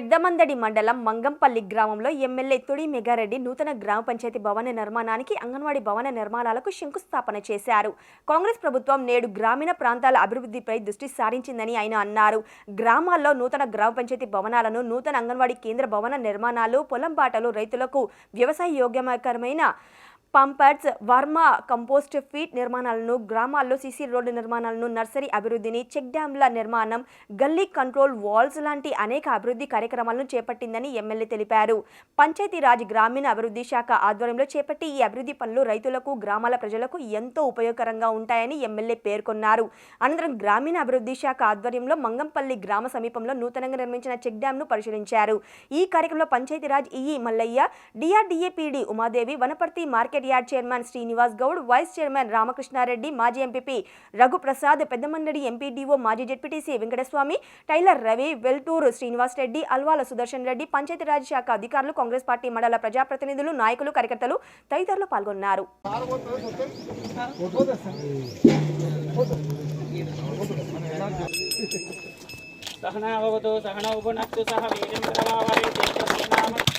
పెద్దమందడి మండలం మంగంపల్లి గ్రామంలో ఎమ్మెల్యే తుడి మెగారెడ్డి నూతన గ్రామ పంచాయతీ భవన నిర్మాణానికి అంగన్వాడీ భవన నిర్మాణాలకు శంకుస్థాపన చేశారు. కాంగ్రెస్ ప్రభుత్వం నేడు గ్రామీణ ప్రాంతాల అభివృద్ధిపై దృష్టి సారించిందని ఆయన అన్నారు. గ్రామాల్లో నూతన గ్రామ పంచాయతీ భవనాలను నూతన అంగన్వాడీ కేంద్ర భవన నిర్మాణాలు పొలం బాటలు రైతులకు వ్యవసాయ యోగ్యకరమైన పంపర్స్ వర్మ కంపోస్ట్ ఫీట్ నిర్మాణాలను గ్రామాల్లో సీసీ రోడ్డు నిర్మాణాలను నర్సరీ అభివృద్ధిని చెక్ డ్యాంల నిర్మాణం గల్లీ కంట్రోల్ వాల్స్ లాంటి అనేక అభివృద్ధి కార్యక్రమాలను చేపట్టిందని ఎమ్మెల్యే తెలిపారు పంచాయతీరాజ్ గ్రామీణ అభివృద్ధి శాఖ ఆధ్వర్యంలో చేపట్టి ఈ అభివృద్ధి పనులు రైతులకు గ్రామాల ప్రజలకు ఎంతో ఉపయోగకరంగా ఉంటాయని ఎమ్మెల్యే పేర్కొన్నారు అనంతరం గ్రామీణ అభివృద్ధి శాఖ ఆధ్వర్యంలో మంగంపల్లి గ్రామ సమీపంలో నూతనంగా నిర్మించిన చెక్ డ్యాంను పరిశీలించారు ఈ కార్యక్రమంలో Panchayati Raj EE Mallayya DRDA PD Umadevi Wanaparthy market yard chairman Srinivas Goud vice chairman Ramakrishna Reddy మాజీ ఎంపీపీ రఘుప్రసాద్ పెద్దమండడి ఎంపీడీఓ మాజీ జెడ్పీటీసీ వెంకటస్వామి టైలర్ రవి వెల్టూరు శ్రీనివాస్ రెడ్డి అల్వాల సుదర్శన్ రెడ్డి పంచాయతీరాజ్ శాఖ అధికారులు కాంగ్రెస్ పార్టీ మండల ప్రజాప్రతినిధులు నాయకులు కార్యకర్తలు తదితరులు పాల్గొన్నారు सहनावतु सहनौ भुनक्तु सह वीर्यं प्रभावरे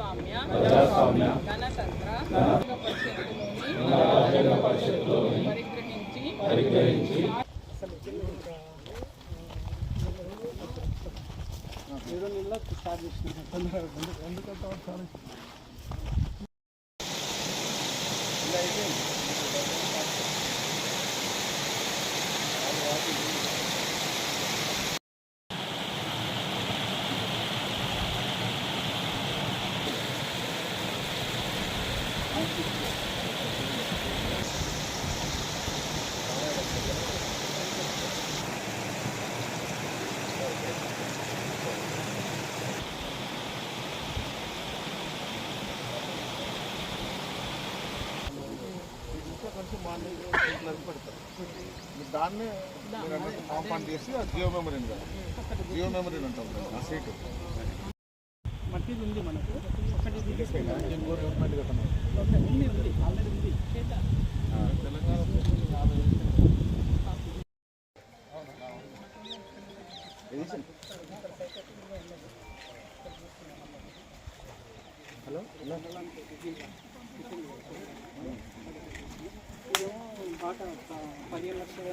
ప్రజాస్వామ్య గణతంత్ర పరిషత్తులోని పరిగ్రహించి దాన్ని మీరు అన్నట్టు కాంపౌండ్ చేసి ఆ జియో మెమరీ కదా జియో మెమరీ అంటాం దాన్ని, ఆ సీటు మట్టిది ఉంది మనకు. ఒకటి ఇది ఉంది. ఉంది ఆల్రెడీ ఉంది. బాట పదిహేను లక్షల